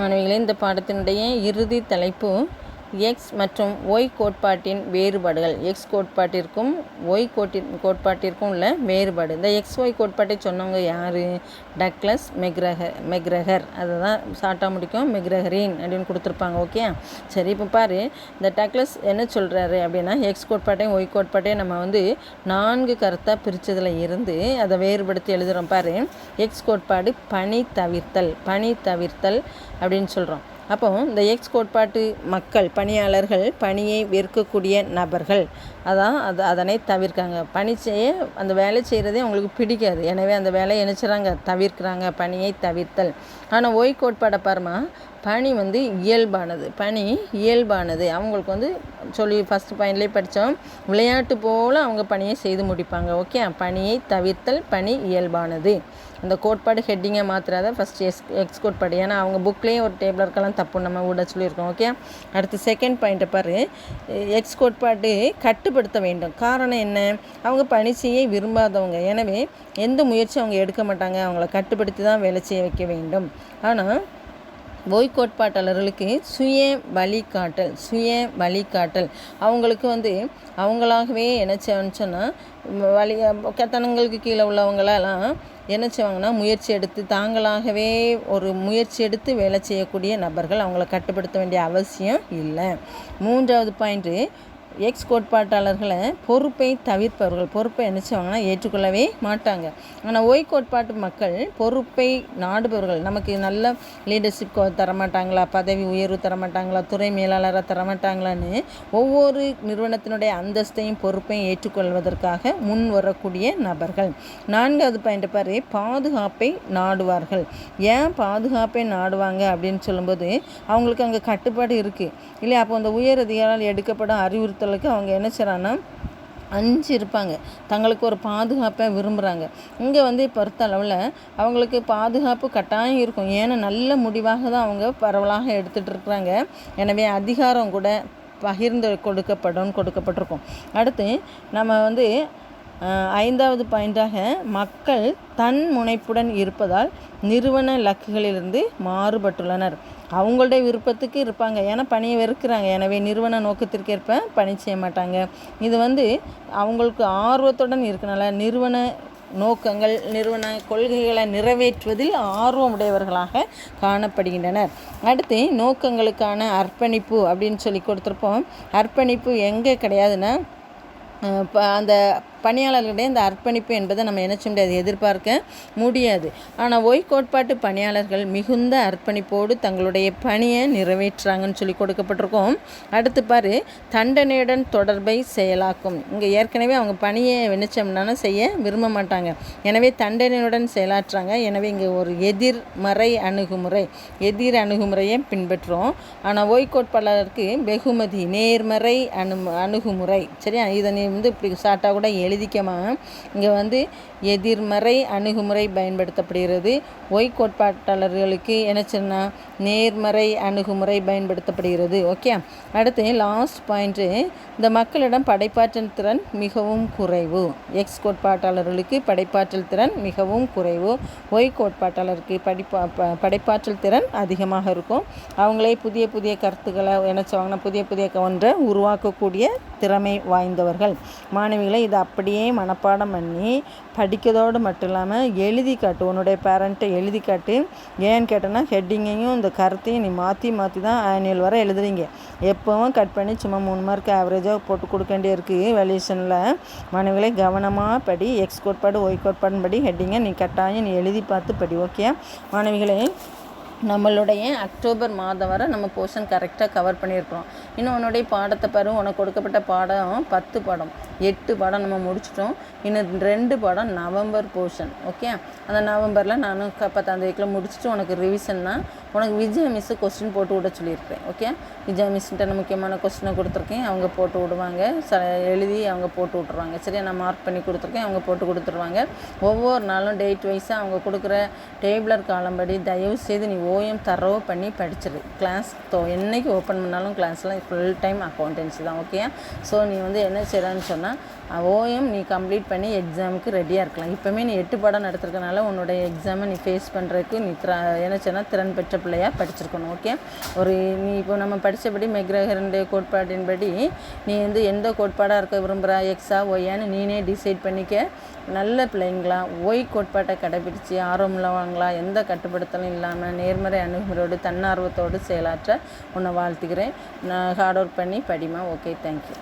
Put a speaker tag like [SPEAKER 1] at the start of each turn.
[SPEAKER 1] மாணவிகளே இந்த பாடத்தினுடைய இறுதி தலைப்பு எக்ஸ் மற்றும் ஒய் கோட்பாட்டின் வேறுபாடுகள். எக்ஸ் கோட்பாட்டிற்கும் ஒய் கோட்டின் கோட்பாட்டிற்கும் உள்ள வேறுபாடு. இந்த எக்ஸ் ஒய் கோட்பாட்டை சொன்னவங்க யார்? டக்ளஸ் மெக்ரஹர் மெக்ரஹர் அதை தான் ஷார்ட்டாக முடிக்கும். மெக்ரஹரின் அப்படின்னு கொடுத்துருப்பாங்க ஓகே சரி இப்போ பாரு. இந்த டக்ளஸ் என்ன சொல்கிறாரு அப்படின்னா எக்ஸ் கோட்பாட்டையும் ஒய் கோட்பாட்டையும் நம்ம வந்து நான்கு கருத்தாக பிரித்ததில் இருந்து அதை வேறுபடுத்தி எழுதுகிறோம் பாரு. எக்ஸ் கோட்பாடு பனி தவிர்த்தல் பனி தவிர்த்தல் அப்படின்னு சொல்கிறோம் அப்போ இந்த எக்ஸ் கோட்பாட்டு மக்கள் பணியாளர்கள் பணியை வெறுக்கக்கூடிய நபர்கள். அதான் அது அதனை தவிர்க்காங்க. பணி செய்ய அந்த வேலை செய்கிறதே அவங்களுக்கு பிடிக்காது. எனவே அந்த வேலையை நினச்சிறாங்க தவிர்க்கிறாங்க பணியை தவிர்த்தல். ஆனால் ஓய் கோட்பாடை பாருமா பணி வந்து இயல்பானது. பணி இயல்பானது. அவங்களுக்கு வந்து சொல்லி ஃபஸ்ட் பாயிண்ட்லேயே படித்தோம் விளையாட்டு போல் அவங்க பணியை செய்து முடிப்பாங்க. ஓகே பணியை தவிர்த்தல் பணி இயல்பானது. அந்த கோட்பாடு ஹெட்டிங்கை மாத்திராத ஃபஸ்ட் எக்ஸ் எக்ஸ் கோட்பாடு ஏன்னா அவங்க புக்லேயே ஒரு டேபிள் இருக்கலாம் தப்பு நம்ம விட சொல்லியிருக்கோம். ஓகே அடுத்து செகண்ட் பாயிண்ட்டை பாரு. எக்ஸ் கோட்பாடு கட்டுப்படுத்த வேண்டும். காரணம் என்ன? அவங்க பணி செய்ய விரும்பாதவங்க. எனவே எந்த முயற்சியும் அவங்க எடுக்க மாட்டாங்க. அவங்கள கட்டுப்படுத்தி தான் வேலை செய்ய வைக்க வேண்டும். ஆனால் ஓய் கோட்பாட்டாளர்களுக்கு சுய வழிகாட்டல் சுய வழிகாட்டல். அவங்களுக்கு வந்து அவங்களாகவே என்ன செய்யணும்னு சொன்னால் வழி தனங்களுக்கு கீழே உள்ளவங்களெல்லாம் என்ன செய்வாங்கன்னா முயற்சி எடுத்து தாங்களாகவே ஒரு முயற்சி எடுத்து வேலை செய்யக்கூடிய நபர்கள் அவங்கள கட்டுப்படுத்த வேண்டிய அவசியம் இல்லை. மூன்றாவது பாயிண்ட்டு எக்ஸ் கோட்பாட்டாளர்களை பொறுப்பை தவிர்ப்பவர்கள் பொறுப்பை என்ன செய்வாங்கன்னா ஏற்றுக்கொள்ளவே மாட்டாங்க. ஆனால் ஒய் கோட்பாட்டு மக்கள் பொறுப்பை நாடுபவர்கள். நமக்கு நல்ல லீடர்ஷிப் தரமாட்டாங்களா? பதவி உயர்வு தரமாட்டாங்களா? துறை மேலாளராக தரமாட்டாங்களான்னு ஒவ்வொரு நிறுவனத்தினுடைய அந்தஸ்தையும் பொறுப்பையும் ஏற்றுக்கொள்வதற்காக முன் வரக்கூடிய நபர்கள். நான்காவது பாயிண்ட் பாரு பாதுகாப்பை நாடுவார்கள். ஏன் பாதுகாப்பை நாடுவாங்க அப்படின்னு சொல்லும்போது அவங்களுக்கு அங்கே கட்டுப்பாடு இருக்குது இல்லையா? அப்போ அந்த உயர் அதிகாரிகள் எடுக்கப்படும் அறிவுறுத்தி பொறுத்தளவுக்கு அவங்க என்ன செய்கிறாங்கன்னா அஞ்சு இருப்பாங்க. தங்களுக்கு ஒரு பாதுகாப்பை விரும்புகிறாங்க இங்கே வந்து பொறுத்த அளவில் அவங்களுக்கு பாதுகாப்பு கட்டாயம் இருக்கும். ஏன்னா நல்ல முடிவாக தான் அவங்க பரவலாக எடுத்துகிட்டு இருக்கிறாங்க. எனவே அதிகாரம் கூட பகிர்ந்து கொடுக்கப்படும் கொடுக்கப்பட்டிருக்கும். அடுத்து நம்ம வந்து ஐந்தாவது பாயிண்டாக மக்கள் தன் முனைப்புடன் இருப்பதால் நிறுவன இலக்குகளிலிருந்து மாறுபட்டுள்ளனர். அவங்களுடைய விருப்பத்துக்கு இருப்பாங்க. ஏன்னா பணியை வெறுக்கிறாங்க. எனவே நிறுவன நோக்கத்திற்கேற்ப பணி செய்ய மாட்டாங்க. இது வந்து அவங்களுக்கு ஆர்வத்துடன் இருக்கனால நிறுவன நோக்கங்கள் நிறுவன கொள்கைகளை நிறைவேற்றுவதில் ஆர்வம் உடையவர்களாக காணப்படுகின்றனர். அடுத்து நோக்கங்களுக்கான அர்ப்பணிப்பு அப்படின்னு சொல்லி கொடுத்துருப்போம். அர்ப்பணிப்பு எங்கே கிடையாதுன்னா அந்த பணியாளர்களிடையே இந்த அர்ப்பணிப்பு என்பதை நம்ம நினைச்ச முடியாது எதிர்பார்க்க முடியாது. ஆனால் ஒய் கோட்பாட்டு பணியாளர்கள் மிகுந்த அர்ப்பணிப்போடு தங்களுடைய பணியை நிறைவேற்றுறாங்கன்னு சொல்லி கொடுக்கப்பட்டிருக்கோம். அடுத்து பாரு தண்டனையுடன் தொடர்பை செயலாக்கும். இங்கே ஏற்கனவே அவங்க பணியை நினைச்சோம்னா செய்ய விரும்ப மாட்டாங்க. எனவே தண்டனையுடன் செயலாற்றுறாங்க. எனவே இங்கே ஒரு எதிர்மறை அணுகுமுறை எதிர் அணுகுமுறையை பின்பற்றுறோம். ஆனால் ஓய் கோட்பாளருக்கு வெகுமதி நேர்மறை அணு அணுகுமுறை. சரியா? இதை நீ வந்து இப்படி சாட்டாக கூட எழுதிக்கமா இங்கே வந்து எதிர்மறை அணுகுமுறை பயன்படுத்தப்படுகிறது. ஒய் கோட்பாட்டாளர்களுக்கு என்ன சொன்னால் நேர்மறை அணுகுமுறை பயன்படுத்தப்படுகிறது. ஓகே அடுத்து லாஸ்ட் பாயிண்ட்டு இந்த மக்களிடம் படைப்பாற்றல் திறன் மிகவும் குறைவு. எக்ஸ் கோட்பாட்டாளர்களுக்கு படைப்பாற்றல் திறன் மிகவும் குறைவு. ஒய் கோட்பாட்டாளருக்கு படிப்பா படைப்பாற்றல் திறன் அதிகமாக இருக்கும். அவங்களே புதிய புதிய கருத்துக்களை என்ன சொல்லுவாங்கன்னா புதிய புதிய ஒன்றை உருவாக்கக்கூடிய திறமை வாய்ந்தவர்கள். மாணவிகளை இதை அப்படியே மனப்பாடம் பண்ணி படிக்கிறதோடு மட்டும் இல்லாமல் எழுதி காட்டு உன்னுடைய பேரண்ட்டை எழுதி காட்டு. ஏன்னு கேட்டோன்னா ஹெட்டிங்கையும் இந்த கருத்தையும் நீ மாற்றி மாற்றி தான் ஆனுவல் வர எழுதுறீங்க. எப்போவும் கட் பண்ணி சும்மா மூணு மார்க் ஆவரேஜாக போட்டு கொடுக்க வேண்டிய இருக்குது வேல்யூஷனில் மாணவிகளை கவனமாக படி எக்ஸ் கோட்பாடு ஒய் கோட்பாடுன்னு படி ஹெட்டிங்கை நீ கட்டாயம் நீ எழுதி பார்த்து படி ஓகே மாணவிகளை நம்மளுடைய அக்டோபர் மாதம் வரை நம்ம போர்ஷன் கரெக்டாக கவர் பண்ணியிருக்கிறோம். இன்னும் உன்னுடைய பாடத்தை பாரு உனக்கு கொடுக்கப்பட்ட பாடம் பத்து பாடம். எட்டு பாடம் நம்ம முடிச்சிட்டோம். இன்னும் ரெண்டு பாடம் நவம்பர் போர்ஷன் ஓகே அந்த நவம்பரில் நானும் பத்தாம் தேதிக்குள்ளே முடிச்சுட்டு உனக்கு ரிவிஷன்னா உனக்கு விஜய மிஸ்ஸு கொஸ்டின் போட்டு விட சொல்லியிருப்பேன் ஓகே விஜய மிஸ்ன்ட்டு முக்கியமான கொஸ்டினை கொடுத்துருக்கேன். அவங்க போட்டு விடுவாங்க. ச எழுதி அவங்க போட்டு விட்ருவாங்க சரியா? நான் மார்க் பண்ணி கொடுத்துருக்கேன். அவங்க போட்டு கொடுத்துருவாங்க. ஒவ்வொரு நாளும் டேட் வைஸாக அவங்க கொடுக்குற டேபிளர் காலம்படி தயவு செய்து நீ ஓஎம் தரவு பண்ணி படிச்சிரு. கிளாஸ் தோ என்றைக்கு ஓப்பன் பண்ணாலும் கிளாஸ்லாம் ஃபுல் டைம் அக்கௌண்டன்சி தான் ஓகே ஸோ நீ வந்து என்ன செய்கிறான்னு சொன்னால் ஓஎம் நீ கம்ப்ளீட் பண்ணி எக்ஸாமுக்கு ரெடியாக இருக்கலாம். இப்போவுமே நீ எட்டு பாடம் நடத்துறதுனால உன்னோட எக்ஸாமை நீ ஃபேஸ் பண்ணுறதுக்கு நீ திற என்ன சொன்னால் திறன் பெற்ற பிள்ளையாக படிச்சிருக்கணும் ஓகே ஒரு நீ இப்போ நம்ம படித்தபடி மெக்ரஹரனுடைய கோட்பாட்டின்படி நீ வந்து எந்த கோட்பாடாக இருக்க விரும்புகிறா எக்ஸா ஒய்யான்னு நீனே டிசைட் பண்ணிக்க. நல்ல பிள்ளைங்களா? ஒய் கோட்பாட்டை கடைபிடிச்சி ஆர்வம் உள்ளவங்களா? எந்த கட்டுப்படுத்தலும் இல்லாமல் நேர்மறை அணுகுமுறையோடு தன்னார்வத்தோடு செயலாற்ற உன்னை வாழ்த்துக்கிறேன் நான் ஹார்ட் ஒர்க் பண்ணி படிமா ஓகே தேங்க்யூ